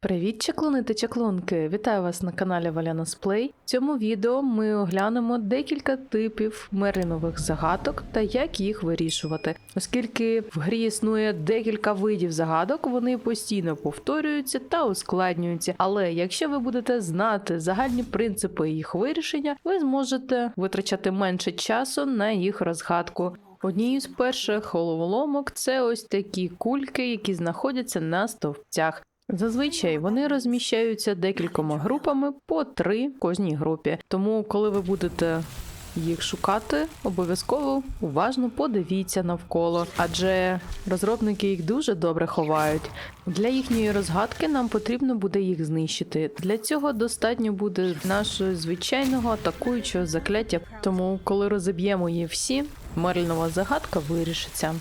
Привіт, чаклуни та чаклунки! Вітаю вас на каналі Валяна Сплей. В цьому відео ми оглянемо декілька типів мерлінових загадок та як їх вирішувати. Оскільки в грі існує декілька видів загадок, вони постійно повторюються та ускладнюються. Але якщо ви будете знати загальні принципи їх вирішення, ви зможете витрачати менше часу на їх розгадку. Однією з перших головоломок це ось такі кульки, які знаходяться на стовпцях. Зазвичай вони розміщаються декількома групами по три в кожній групі. Тому, коли ви будете їх шукати, обов'язково уважно подивіться навколо, адже розробники їх дуже добре ховають. Для їхньої розгадки нам потрібно буде їх знищити. Для цього достатньо буде нашого звичайного атакуючого закляття. Тому, коли розіб'ємо її всі, Мерлінова загадка вирішиться.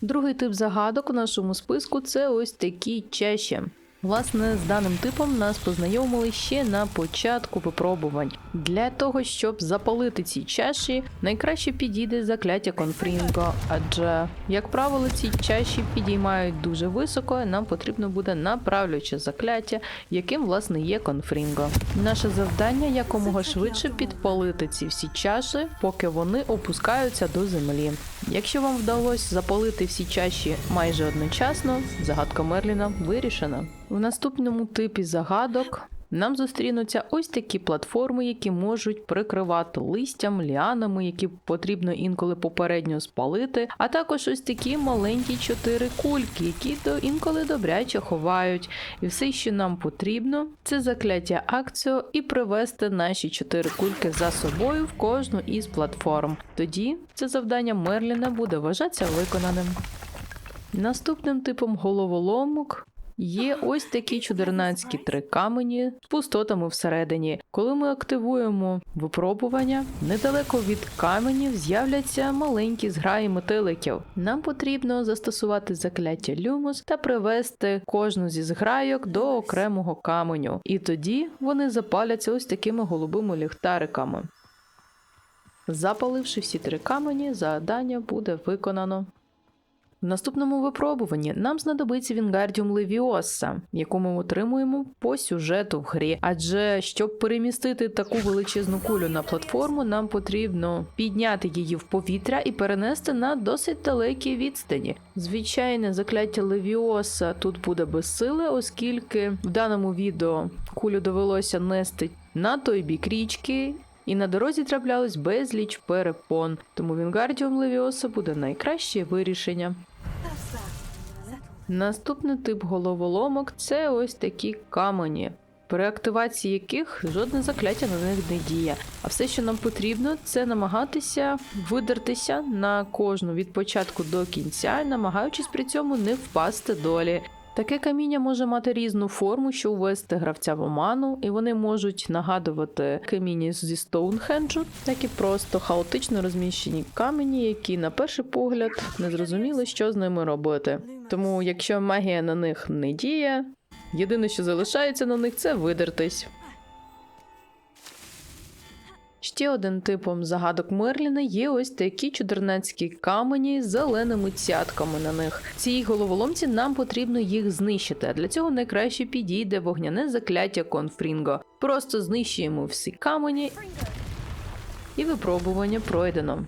Другий тип загадок у нашому списку це ось такі чаші. Власне, з даним типом нас познайомили ще на початку випробувань. Для того, щоб запалити ці чаші, найкраще підійде закляття конфрінго, адже, як правило, ці чаші підіймають дуже високо, і нам потрібно буде направлююче закляття, яким власне є конфрінго. Наше завдання якомога швидше підпалити ці всі чаші, поки вони опускаються до землі. Якщо вам вдалося запалити всі чаші майже одночасно, загадка Мерліна вирішена. В наступному типі загадок нам зустрінуться ось такі платформи, які можуть прикривати листям, ліанами, які потрібно інколи попередньо спалити, а також ось такі маленькі чотири кульки, які до інколи добряче ховають. І все, що нам потрібно, це закляття акціо і привести наші чотири кульки за собою в кожну із платформ. Тоді це завдання Мерліна буде вважатися виконаним. Наступним типом головоломок Є ось такі чудернацькі три камені з пустотами всередині. Коли ми активуємо випробування, недалеко від каменів з'являться маленькі зграї метеликів. Нам потрібно застосувати закляття люмус та привести кожну зі зграйок до окремого каменю. І тоді вони запаляться ось такими голубими ліхтариками. Запаливши всі три камені, завдання буде виконано. В наступному випробуванні нам знадобиться Вінгардіум Левіоса, яку ми отримуємо по сюжету в грі. Адже щоб перемістити таку величезну кулю на платформу, нам потрібно підняти її в повітря і перенести на досить далекі відстані. Звичайне закляття Левіоса тут буде без сили, оскільки в даному відео кулю довелося нести на той бік річки. І на дорозі траплялось безліч перепон, тому Вінгардіум Левіоса буде найкраще вирішення. Наступний тип головоломок це ось такі камені, при активації яких жодне закляття на них не діє. А все, що нам потрібно, це намагатися видертися на кожну від початку до кінця, намагаючись при цьому не впасти долі. Таке каміння може мати різну форму, що ввести гравця в оману, і вони можуть нагадувати каміння зі Стоунхенджу, так і просто хаотично розміщені камені, які на перший погляд не зрозуміли, що з ними робити. Тому, якщо магія на них не діє, єдине, що залишається на них, це видертись. Ще один типом загадок Мерліна є ось такі чудернацькі камені з зеленими цятками на них. Цій головоломці нам потрібно їх знищити, а для цього найкраще підійде вогняне закляття Конфрінго. Просто знищуємо всі камені і випробування пройдено.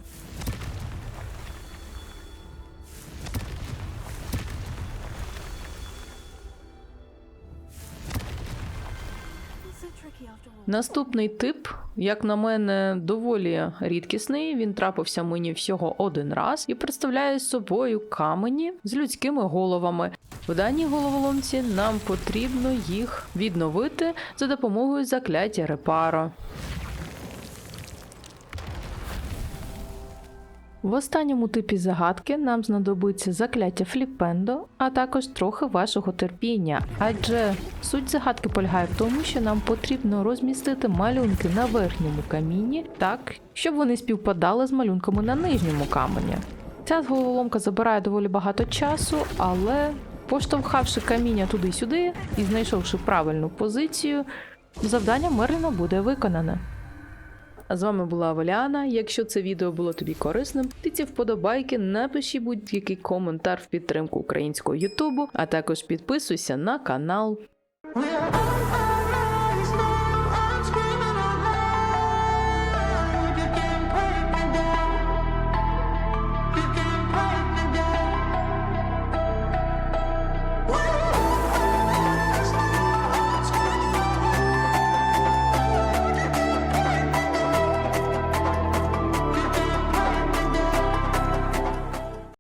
Наступний тип, як на мене, доволі рідкісний. Він трапився мені всього один раз і представляє собою камені з людськими головами. В даній головоломці нам потрібно їх відновити за допомогою закляття репаро. В останньому типі загадки нам знадобиться закляття фліпендо, а також трохи вашого терпіння. Адже суть загадки полягає в тому, що нам потрібно розмістити малюнки на верхньому каміні так, щоб вони співпадали з малюнками на нижньому камені. Ця головоломка забирає доволі багато часу, але поштовхавши каміння туди-сюди і знайшовши правильну позицію, завдання Мерліна буде виконане. А з вами була Валяна. Якщо це відео було тобі корисним, тиці вподобайки, напиши будь-який коментар в підтримку українського Ютубу, а також підписуйся на канал.